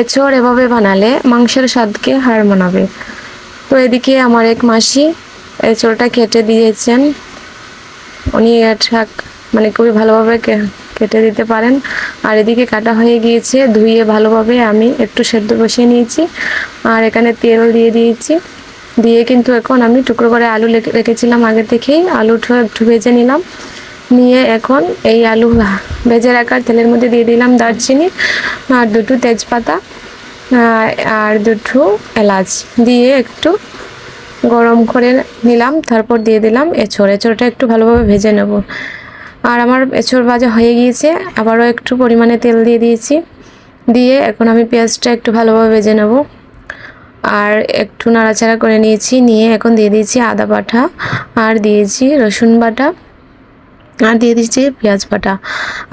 এছর এভাবে বানালে মাংসের স্বাদকে হার মানাবে। তো এদিকে আমার এক মাসি এছরটা কেটে দিয়েছেন। উনি এটা মানে খুবই ভালোভাবে কেটে দিতে পারেন। আর এদিকে কাটা হয়ে গিয়েছে, ধুয়ে ভালোভাবে আমি একটু সেদ্ধ বসিয়ে নিয়েছি। আর এখানে তেল দিয়ে দিয়েছি। দিয়ে কিন্তু এখন আমি টুকরো করে আলু রেখেছিলাম আগে থেকেই। একটু ভেজে নিলাম। নিয়ে এখন এই আলু ভেজে রাখার তেলের মধ্যে দিয়ে দিলাম দারচিনি, আর দুটো তেজপাতা আর আর দুটো এলাচ দিয়ে একটু গরম করে নিলাম, তারপর দিয়ে দিলাম এঁচড়। এঁচড়টা একটু ভালোভাবে ভেজে নেব। আর আমার এঁচড় ভাজা হয়ে গিয়েছে, আবারও একটু পরিমাণে তেল দিয়ে দিয়েছি। দিয়ে এখন আমি পেঁয়াজটা একটু ভালোভাবে ভেজে নেব। আর একটু নাড়াচাড়া করে নিয়েছি, নিয়ে এখন দিয়ে দিয়েছি আদা বাটা, আর দিয়েছি রসুন বাটা। আর দিয়ে দিচ্ছি পেঁয়াজ বাটা।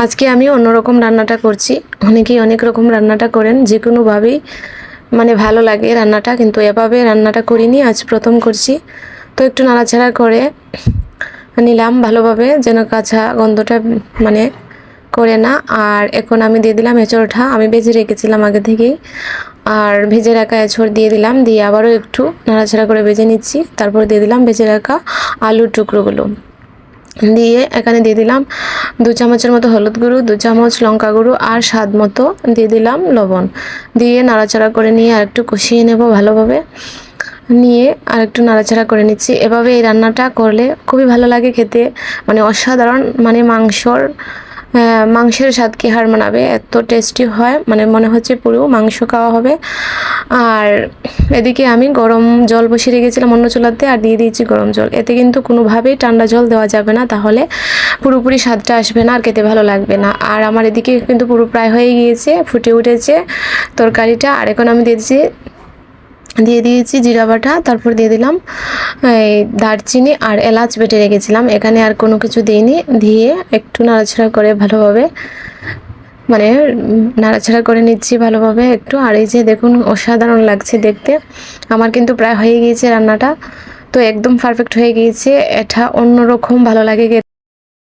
আজকে আমি অন্যরকম রান্নাটা করছি। অনেকেই অনেক রকম রান্নাটা করেন যে কোনোভাবেই মানে ভালো লাগে রান্নাটা, কিন্তু এভাবে রান্নাটা করিনি, আজ প্রথম করছি। তো একটু নাড়াচাড়া করে নিলাম ভালোভাবে, যেন কাঁচা গন্ধটা মানে করে না। আর এখন আমি দিয়ে দিলাম এঁচড়টা, আমি ভেজে রেখেছিলাম আগে থেকেই। আর ভেজে রাখা এঁচড় দিয়ে দিলাম, দিয়ে আবারও একটু নাড়াচাড়া করে ভেজে নিচ্ছি। তারপর দিয়ে দিলাম ভেজে রাখা আলুর টুকরোগুলো। দিয়ে এখানে দিয়ে দিলাম দু চামচের মতো হলুদ গুঁড়ো, দু চামচ লঙ্কা গুঁড়ো আর স্বাদ মতো দিয়ে দিলাম লবণ। দিয়ে নাড়াচাড়া করে নিয়ে আর একটু কষিয়ে নেব ভালোভাবে। নিয়ে আর একটু নাড়াচাড়া করে নিচ্ছি। এভাবে এই রান্নাটা করলে খুবই ভালো লাগে খেতে। মানে অসাধারণ মানে মাংসর মাংসের স্বাদ কি হার মানাবে? এত টেস্টি হয় মানে মনে হচ্ছে পুরো মাংস খাওয়া হবে। আর এদিকে আমি গরম জল বসিয়ে রেখেছিলাম অন্য চুলাতে আর দিয়ে দিয়েছি গরম জল। এতে কিন্তু কোনোভাবেই ঠান্ডা জল দেওয়া যাবে না, তাহলে পুরোপুরি স্বাদটা আসবে না আর খেতে ভালো লাগবে না। আর আমার এদিকে কিন্তু পুরো প্রায় হয়ে গিয়েছে, ফুটে উঠেছে তরকারিটা। আর এখন আমি দিয়ে দিচ্ছি দিয়ে দিয়েছি জিরা বাটা, তারপর দিয়ে দিলাম, এই দারচিনি আর এলাচ বেটে রেখেছিলাম। এখানে আর কোনো কিছু দিইনি, দিয়ে একটু নাড়াচাড়া করে ভালোভাবে মানে নাড়াচাড়া করে নিচ্ছি ভালোভাবে একটু। আর এই যে দেখুন, অসাধারণ লাগছে দেখতে। আমার কিন্তু প্রায় হয়ে গিয়েছে রান্নাটা, তো একদম পারফেক্ট হয়ে গিয়েছে। এটা অন্যরকম ভালো লাগে।